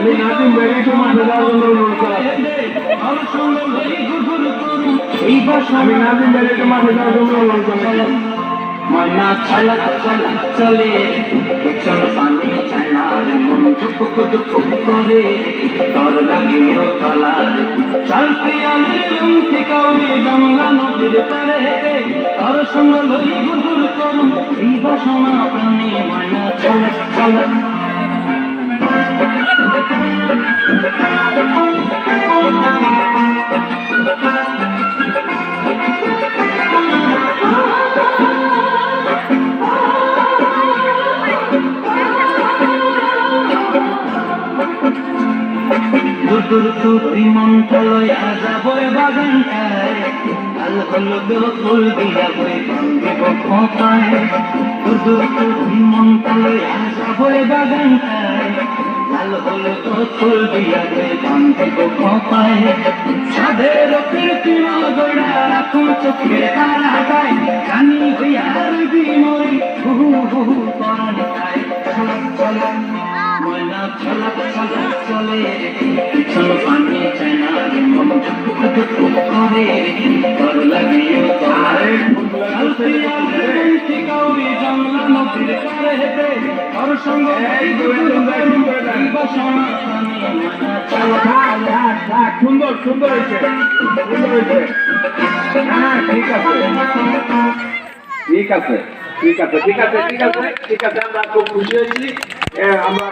আমি নাতি মেরে তোমার বেলার জন্য অনুরোধ করা এইবার আমি নাতি মেরে তোমার বেলার জন্য অনুরোধ করা চলে টুকুক টুকুক করে, তোর লাগে তলার। শান্তিয়ালের লুঙ্কি কাউরে জমলা নদীর পারে তোর সঙ্গে লই গুগুর করুন, এই বাসনা প্রাণী ময়না ছলক ছলক দুদুর তুই মন চলয় আজা বই বাগানটায় লাল হলুদ ফুল দিয়া বই দিব খোপায় দুদুর তুই মন চলয় আজা বই বাগানটায় লাল হলুদ ফুল দিয়া বই দিব খোপায় সাদের কৃত্রিম গোড়া রাখুন চোখে তারা গায় কানি হইয়া রবি মরি, হু হু পরাণ ময়না ছলক ছলক চলে। পিছন পানি সুন্দর সুন্দর ঠিক আছে ঠিক আছে ঠিক আছে ঠিক আছে ঠিক আছে ঠিক আছে, আমরা খুব খুশি হয়েছি। আমরা